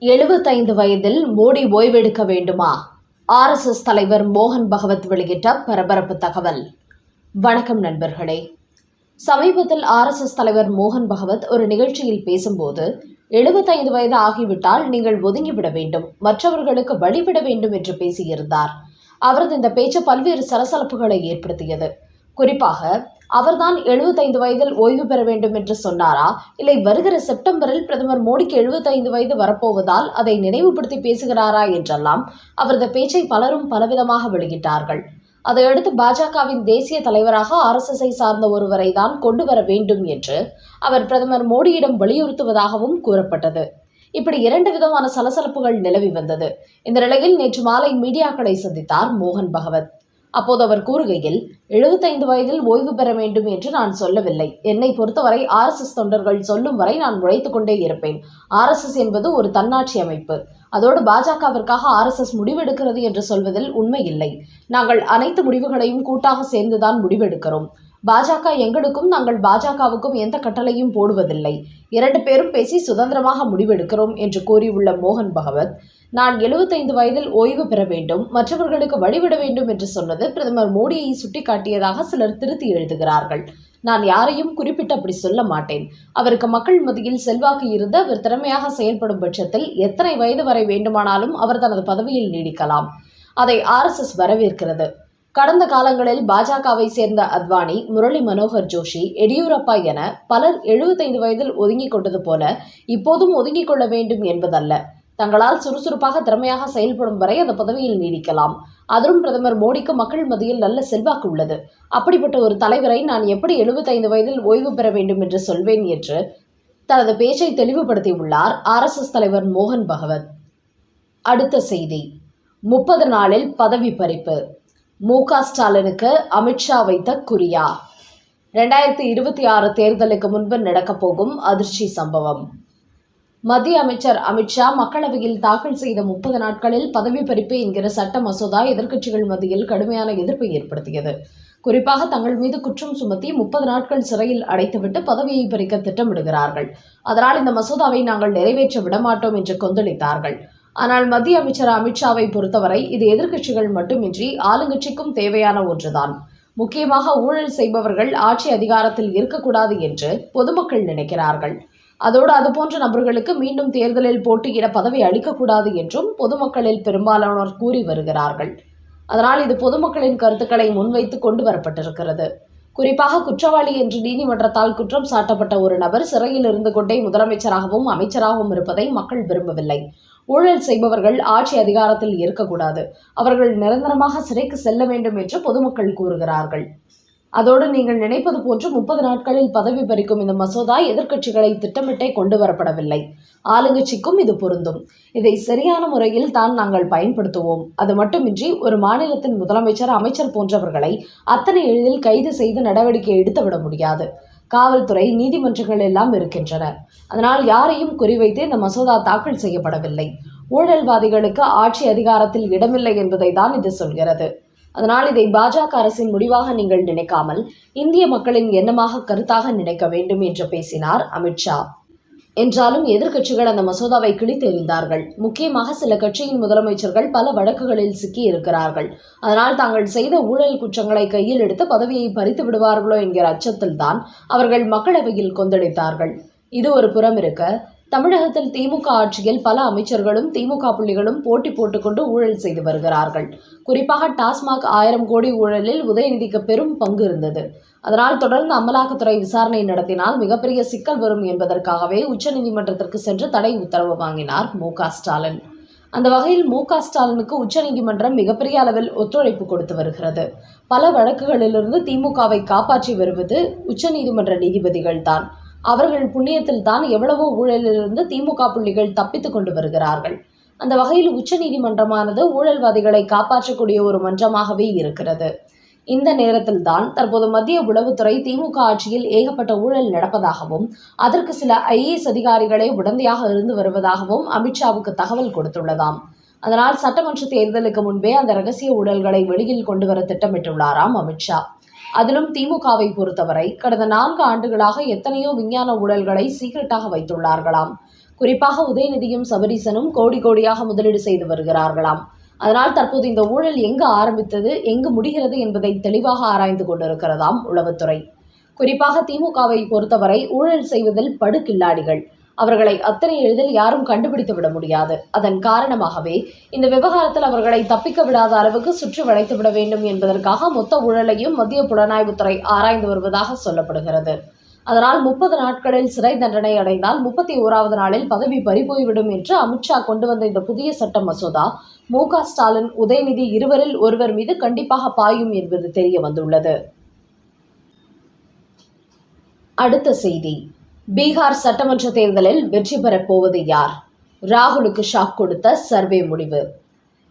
எழுபத்தைந்து வயதில் மோடி ஓய்வெடுக்க வேண்டுமா? ஆர்எஸ்எஸ் தலைவர் மோகன் பகவத் வெளியிட்ட பரபரப்பு தகவல். வணக்கம் நண்பர்களே. சமீபத்தில் ஆர்எஸ்எஸ் தலைவர் மோகன் பகவத் ஒரு நிகழ்ச்சியில் பேசும்போது எழுபத்தைந்து வயது ஆகிவிட்டால் நீங்கள் ஒதுங்கிவிட வேண்டும் மற்றவர்களுக்கு வழிவிட வேண்டும் என்று பேசியிருந்தார். அவரது இந்த பேச்சு பல்வேறு சலசலப்புகளை ஏற்படுத்தியது. குறிப்பாக அவர்தான் எழுபத்தைந்து வயதில் ஓய்வு பெற வேண்டும் என்று சொன்னாரா? இல்லை வருகிற செப்டம்பரில் பிரதமர் மோடிக்கு எழுபத்தைந்து வயது வரப்போவதால் அதை நினைவுபடுத்தி பேசுகிறாரா என்றெல்லாம் அவரது பேச்சை பலரும் பலவிதமாக வெளியிட்டார்கள். அதையடுத்து பாஜகவின் தேசிய தலைவராக ஆர்எஸ்எஸ்ஐ சார்ந்த ஒருவரை தான் கொண்டு வர வேண்டும் என்று அவர் பிரதமர் மோடியிடம் வலியுறுத்துவதாகவும் கூறப்பட்டது. இப்படி இரண்டு விதமான சலசலப்புகள் நிலவி வந்தது. இந்த நிலையில் நேற்று மாலை மீடியாக்களை சந்தித்தார் மோகன் பகவத். அப்போது அவர் கூறுகையில் எழுபத்தைந்து வயதில் ஓய்வு பெற வேண்டும் என்று நான் சொல்லவில்லை. என்னை பொறுத்தவரை ஆர்எஸ்எஸ் தொண்டர்கள் சொல்லும் வரை நான் உழைத்துக் கொண்டே இருப்பேன். ஆர்எஸ்எஸ் என்பது ஒரு தன்னாட்சி அமைப்பு. அதோடு பாஜகவிற்காக ஆர்எஸ்எஸ் முடிவெடுக்கிறது என்று சொல்வதில் உண்மை இல்லை. நாங்கள் அனைத்து முடிவுகளையும் கூட்டாக சேர்ந்துதான் முடிவெடுக்கிறோம். பாஜக எங்களுக்கும் நாங்கள் பாஜகவுக்கும் எந்த கட்டளையும் போடுவதில்லை. இரண்டு பேரும் பேசி சுதந்திரமாக முடிவெடுக்கிறோம் என்று கூறியுள்ள மோகன் பகவத் நான் எழுபத்தைந்து வயதில் ஓய்வு பெற வேண்டும் மற்றவர்களுக்கு வழிவிட வேண்டும் என்று சொன்னது பிரதமர் மோடியை சுட்டிக்காட்டியதாக சிலர் திருத்தி எழுதுகிறார்கள். நான் யாரையும் குறிப்பிட்டு அப்படி சொல்ல மாட்டேன். அவருக்கு மக்கள் மத்தியில் செல்வாக்கு இருந்து அவர் திறமையாக செயல்படும் பட்சத்தில் எத்தனை வயது வரை வேண்டுமானாலும் அவர் தனது பதவியில் நீடிக்கலாம். அதை ஆர்எஸ்எஸ் வரவேற்கிறது. கடந்த காலங்களில் பாஜகவை சேர்ந்த அத்வானி முரளி மனோகர் ஜோஷி எடியூரப்பா என பலர் எழுபத்தைந்து வயதில் ஒதுங்கிக் கொண்டது போல இப்போதும் ஒதுங்கிக் கொள்ள வேண்டும் என்பதல்ல. தங்களால் சுறுசுறுப்பாக திறமையாக செயல்படும் வரை அந்த பதவியில் நீடிக்கலாம். அதிலும் பிரதமர் மோடிக்கு மக்கள் மத்தியில் நல்ல செல்வாக்கு உள்ளது. அப்படிப்பட்ட ஒரு தலைவரை நான் எப்படி எழுபத்தைந்து வயதில் ஓய்வு பெற வேண்டும் என்று சொல்வேன் என்று தனது பேச்சை தெளிவுபடுத்தியுள்ளார் ஆர்எஸ்எஸ் தலைவர் மோகன் பகவத். அடுத்த செய்தி. முப்பது நாளில் பதவி பறிப்பு. மு க ஸ்டாலினுக்கு அமித்ஷா வைத்த குறியா. ரெண்டாயிரத்தி இருபத்தி ஆறு தேர்தலுக்கு முன்பு நடக்கப் போகும் அதிர்ச்சி சம்பவம். மத்திய அமைச்சர் அமித்ஷா மக்களவையில் தாக்கல் செய்த முப்பது நாட்களில் பதவி பறிப்பு என்கிற சட்ட மசோதா எதிர்க்கட்சிகள் மத்தியில் கடுமையான எதிர்ப்பை ஏற்படுத்தியது. குறிப்பாக தங்கள் மீது குற்றம் சுமத்தி முப்பது நாட்கள் சிறையில் அடைத்துவிட்டு பதவியை பறிக்க திட்டமிடுகிறார்கள். அதனால் இந்த மசோதாவை நாங்கள் நிறைவேற்ற விடமாட்டோம் என்று கொந்தளித்தார்கள். ஆனால் மத்திய அமைச்சர் அமித்ஷாவை பொறுத்தவரை இது எதிர்க்கட்சிகள் மட்டுமின்றி ஆளுங்கட்சிக்கும் தேவையான ஒன்றுதான். முக்கியமாக ஊழல் செய்பவர்கள் ஆட்சி அதிகாரத்தில் இருக்கக்கூடாது என்று பொதுமக்கள் நினைக்கிறார்கள். அதோடு அதுபோன்ற நபர்களுக்கு மீண்டும் தேர்தலில் போட்டியிட பதவி அளிக்கக்கூடாது என்றும் பொதுமக்களில் பெரும்பாலானோர் கூறி வருகிறார்கள். அதனால் இது பொதுமக்களின் கருத்துக்களை முன்வைத்து கொண்டு வரப்பட்டிருக்கிறது. குறிப்பாக குற்றவாளி என்று நீதிமன்றத்தால் குற்றம் சாட்டப்பட்ட ஒரு நபர் சிறையில் இருந்து கொண்டே முதலமைச்சராகவும் அமைச்சராகவும் இருப்பதை மக்கள் விரும்பவில்லை. ஊழல் செய்பவர்கள் ஆட்சி அதிகாரத்தில் இருக்கக்கூடாது. அவர்கள் நிரந்தரமாக சிறைக்கு செல்ல வேண்டும் என்று பொதுமக்கள் கூறுகிறார்கள். அதோடு நீங்கள் நினைப்பது போன்று முப்பது நாட்களில் பதவி பறிக்கும் இந்த மசோதா எதிர்க்கட்சிகளை திட்டமிட்டே கொண்டு வரப்படவில்லை. ஆளுங்கட்சிக்கும் இது பொருந்தும். இதை சரியான முறையில் தான் நாங்கள் பயன்படுத்துவோம். அது மட்டுமின்றி ஒரு மாநிலத்தின் முதலமைச்சர் அமைச்சர் போன்றவர்களை அத்தனை எளிதில் கைது செய்து நடவடிக்கை எடுத்துவிட முடியாது. காவல்துறை நீதிமன்றங்கள் எல்லாம் இருக்கின்றன. அதனால் யாரையும் குறிவைத்து இந்த மசோதா தாக்கல் செய்யப்படவில்லை. ஊழல்வாதிகளுக்கு ஆட்சி அதிகாரத்தில் இடமில்லை என்பதை தான் இது சொல்கிறது. அதனால் இதை பாஜக அரசின் முடிவாக நீங்கள் நினைக்காமல் இந்திய மக்களின் எண்ணமாக கருத்தாக நினைக்க வேண்டும் என்று பேசினார் அமித்ஷா என்றாலும் எதிர்க்கட்சிகள் அந்த மசோதாவை கிழித்தெறிந்தார்கள் முக்கியமாக சில கட்சியின் முதலமைச்சர்கள் பல வழக்குகளில் சிக்கி இருக்கிறார்கள். அதனால் தாங்கள் செய்த ஊழல் குற்றங்களை கையில் எடுத்து பதவியை பறித்து விடுவார்களோ என்கிற அச்சத்தில் தான் அவர்கள் மக்களவையில் கொந்தளித்தார்கள். இது ஒரு புறம் இருக்க தமிழகத்தில் திமுக ஆட்சியில் பல அமைச்சர்களும் திமுக புள்ளிகளும் போட்டி போட்டுக்கொண்டு ஊழல் செய்து வருகிறார்கள். குறிப்பாக டாஸ்மாக் ஆயிரம் கோடி ஊழலில் உதயநிதிக்கு பெரும் பங்கு இருந்தது. அதனால் தொடர்ந்து அமலாக்கத்துறை விசாரணை நடத்தினால் மிகப்பெரிய சிக்கல் வரும் என்பதற்காகவே உச்சநீதிமன்றத்திற்கு சென்று தடை உத்தரவு வாங்கினார் மு ஸ்டாலின். அந்த வகையில் மு க ஸ்டாலினுக்கு உச்சநீதிமன்றம் மிகப்பெரிய அளவில் ஒத்துழைப்பு கொடுத்து வருகிறது. பல வழக்குகளிலிருந்து திமுகவை காப்பாற்றி வருவது உச்சநீதிமன்ற நீதிபதிகள் தான் அவர்கள் புண்ணியத்தில் தான் எவ்வளவோ ஊழலிலிருந்து திமுக புள்ளிகள் தப்பித்துக் கொண்டு வருகிறார்கள். அந்த வகையில் உச்சநீதிமன்றமானது ஊழல்வாதிகளை காப்பாற்றக்கூடிய ஒரு மன்றமாகவே இருக்கிறது. இந்த நேரத்தில் தான் தற்போது மத்திய உளவுத்துறை திமுக ஆட்சியில் ஏகப்பட்ட ஊழல் நடப்பதாகவும் அதற்கு சில ஐஏஎஸ் அதிகாரிகளே உடந்தையாக இருந்து வருவதாகவும் அமித்ஷாவுக்கு தகவல் கொடுத்துள்ளதாம். அதனால் சட்டமன்ற தேர்தலுக்கு முன்பே அந்த ரகசிய ஊழல்களை வெளியில் கொண்டு வர திட்டமிட்டுள்ளாராம் அமித்ஷா அதிலும் திமுகவை பொறுத்தவரை கடந்த நான்கு ஆண்டுகளாக எத்தனையோ விஞ்ஞான ஊழல்களை சீக்கிரட்டாக வைத்துள்ளார்களாம். குறிப்பாக உதயநிதியும் சபரீசனும் கோடி கோடியாக முதலீடு செய்து வருகிறார்களாம். அதனால் தற்போது இந்த ஊழல் எங்கு ஆரம்பித்தது எங்கு முடிகிறது என்பதை தெளிவாக ஆராய்ந்து கொண்டிருக்கிறதாம் உளவுத்துறை. குறிப்பாக திமுகவை பொறுத்தவரை ஊழல் செய்வதில் படுகில்லாடிகள். அவர்களை அத்தனை எளிதில் யாரும் கண்டுபிடித்து விட முடியாது. அதன் காரணமாகவே இந்த விவகாரத்தில் அவர்களை தப்பிக்க விடாத அளவுக்கு சுற்றி வளைத்து விட வேண்டும் என்பதற்காக மொத்த ஊழலையும் மத்திய புலனாய்வுத்துறை ஆராய்ந்து வருவதாக சொல்லப்படுகிறது. அதனால் முப்பது நாட்களில் சிறை தண்டனை அடைந்தால் முப்பத்தி ஓராவது நாளில் பதவி பறிபோய்விடும் என்று அமித்ஷா கொண்டு வந்த இந்த புதிய சட்ட மசோதா மு ஸ்டாலின் உதயநிதி இருவரில் ஒருவர் மீது கண்டிப்பாக பாயும் என்பது தெரிய வந்துள்ளது அடுத்த செய்தி. பீகார் சட்டமன்ற தேர்தலில் வெற்றி பெறப் போவது யார்? ராகுலுக்கு ஷாக் கொடுத்த சர்வே முடிவு.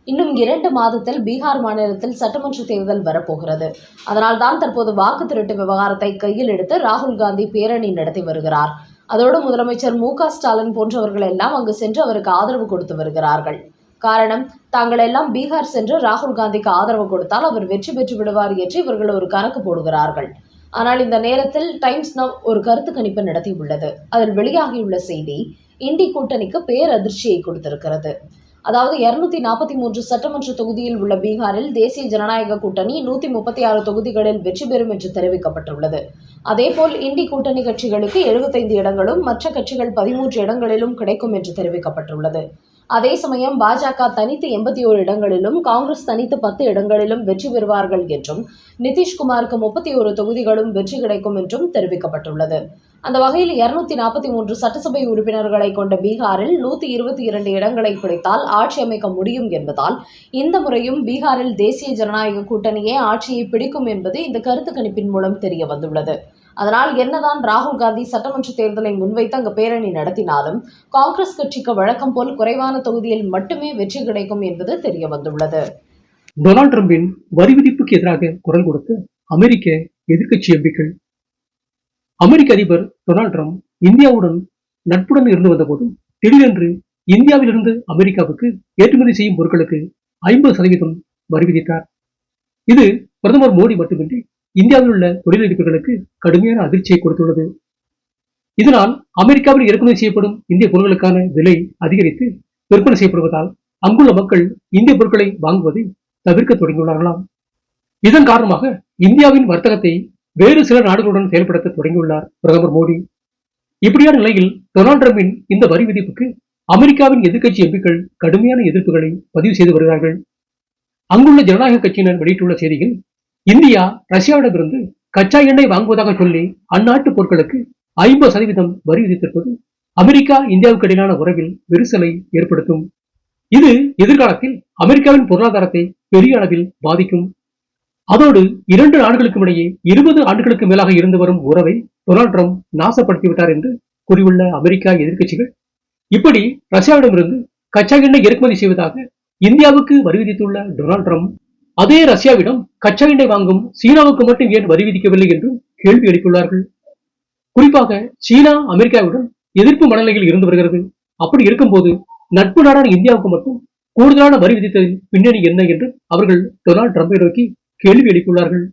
இன்னும் இரண்டு மாதத்தில் பீகார் மாநிலத்தில் சட்டமன்ற தேர்தல் வரப்போகிறது. அதனால் தான் தற்போது வாக்கு திருட்டு விவகாரத்தை கையில் எடுத்து ராகுல் காந்தி பேரணி நடத்தி வருகிறார். அதோடு முதலமைச்சர் மு க ஸ்டாலின் போன்றவர்கள் எல்லாம் அங்கு சென்று அவருக்கு ஆதரவு கொடுத்து வருகிறார்கள். காரணம் தாங்கள் எல்லாம் பீகார் சென்று ராகுல் காந்திக்கு ஆதரவு கொடுத்தால் அவர் வெற்றி பெற்று விடுவார் என்று இவர்கள் ஒரு கணக்கு போடுகிறார்கள். ஆனால் இந்த நேரத்தில் டைம்ஸ் நவ் ஒரு கருத்து கணிப்பு நடத்தியுள்ளது அதில் வெளியாகியுள்ள செய்தி இண்டி கூட்டணிக்கு பேரதிர்ச்சியை கொடுத்திருக்கிறது. அதாவது இருநூத்தி நாற்பத்தி மூன்று சட்டமன்ற தொகுதியில் உள்ள பீகாரில் தேசிய ஜனநாயக கூட்டணி நூத்தி முப்பத்தி ஆறு தொகுதிகளில் வெற்றி பெறும் என்று தெரிவிக்கப்பட்டுள்ளது. அதேபோல் இண்டி கூட்டணி கட்சிகளுக்கு எழுபத்தைந்து இடங்களும் மற்ற கட்சிகள் பதிமூன்று இடங்களிலும் கிடைக்கும் என்று தெரிவிக்கப்பட்டுள்ளது. அதே சமயம் பாஜக தனித்து எண்பத்தி ஓரு இடங்களிலும் காங்கிரஸ் தனித்து பத்து இடங்களிலும் வெற்றி பெறுவார்கள் என்றும் நிதிஷ்குமாருக்கு முப்பத்தி ஒரு தொகுதிகளும் வெற்றி கிடைக்கும் என்றும் தெரிவிக்கப்பட்டுள்ளது. அந்த வகையில் இருநூத்தி நாற்பத்தி மூன்று சட்டசபை உறுப்பினர்களை கொண்ட பீகாரில் நூத்தி இருபத்தி இரண்டு இடங்களை பிடித்தால் ஆட்சி அமைக்க முடியும் என்பதால் இந்த முறையும் பீகாரில் தேசிய ஜனநாயக கூட்டணியே ஆட்சியை பிடிக்கும் என்பது இந்த கருத்து கணிப்பின் மூலம் தெரிய வந்துள்ளது. அதனால் என்னதான் ராகுல் காந்தி சட்டமன்ற தேர்தலை முன்வைத்து அங்கு பேரணி நடத்தினாலும் காங்கிரஸ் கட்சிக்கு வழக்கம் போல் குறைவான தொகுதியில் மட்டுமே வெற்றி கிடைக்கும் என்பது தெரிய வந்துள்ளது. டொனால்ட் ட்ரம்பின் வரி விதிப்புக்கு எதிராக குரல் கொடுத்து அமெரிக்க எதிர்கட்சி எம்பிக்கள் அமெரிக்க அதிபர் டொனால்ட் ட்ரம்ப் இந்தியாவுடன் நட்புடன் இருந்து வந்தபோதும் திடீரென்று இந்தியாவிலிருந்து அமெரிக்காவுக்கு ஏற்றுமதி செய்யும் பொருட்களுக்கு ஐம்பது சதவீதம் வரி விதித்தார். இது பிரதமர் மோடி மட்டுமின்றி இந்தியாவில் உள்ள தொழிலதிபர்களுக்கு கடுமையான அதிர்ச்சியை கொடுத்துள்ளது. இதனால் அமெரிக்காவில் இறக்குமதி செய்யப்படும் இந்திய பொருட்களுக்கான விலை அதிகரித்து விற்பனை செய்யப்படுவதால் அங்குள்ள மக்கள் இந்திய பொருட்களை வாங்குவதை தவிர்க்க தொடங்கியுள்ளார்களாம். இதன் காரணமாக இந்தியாவின் வர்த்தகத்தை வேறு சில நாடுகளுடன் செயல்படுத்த தொடங்கியுள்ளார் பிரதமர் மோடி. இப்படியான நிலையில் டொனால்ட் ட்ரம்பின் இந்த வரி விதிப்புக்கு அமெரிக்காவின் எதிர்க்கட்சி எம்பிக்கள் கடுமையான எதிர்ப்புகளை பதிவு செய்து வருகிறார்கள். அங்குள்ள ஜனநாயக கட்சியினர் வெளியிட்டுள்ள செய்தியில் இந்தியா ரஷ்யாவிடமிருந்து கச்சா எண்ணெய் வாங்குவதாக சொல்லி அந்நாட்டு பொருட்களுக்கு ஐம்பது சதவீதம் வரி விதித்திருப்பது அமெரிக்கா இந்தியாவுக்கு இடையிலான உறவில் விரிசலை ஏற்படுத்தும். இது எதிர்காலத்தில் அமெரிக்காவின் பொருளாதாரத்தை பெரிய அளவில் பாதிக்கும். அதோடு இரண்டு நாடுகளுக்கும் இடையே இருபது ஆண்டுகளுக்கு மேலாக இருந்து வரும் உறவை டொனால்ட் ட்ரம்ப் நாசப்படுத்திவிட்டார் என்று கூறியுள்ள அமெரிக்கா எதிர்க்கட்சிகள் இப்படி ரஷ்யாவிடமிருந்து கச்சா எண்ணெய் இறக்குமதி செய்வதாக இந்தியாவுக்கு வரி விதித்துள்ள டொனால்ட் ட்ரம்ப் அதே ரஷ்யாவிடம் கச்சா எண்ணெய் வாங்கும் சீனாவுக்கு மட்டும் ஏன் வரி விதிக்கவில்லை என்றும் கேள்வி எழுப்பியுள்ளார்கள். குறிப்பாக சீனா அமெரிக்காவுடன் எதிர்ப்பு மனநிலையில் இருந்து வருகிறது. அப்படி இருக்கும்போது நட்பு நாடான இந்தியாவுக்கு மட்டும் கூடுதலான வரி விதித்ததின் பின்னணி என்ன என்று அவர்கள் டொனால்டு ட்ரம்பை நோக்கி கேள்வி எழுப்பியுள்ளார்கள்.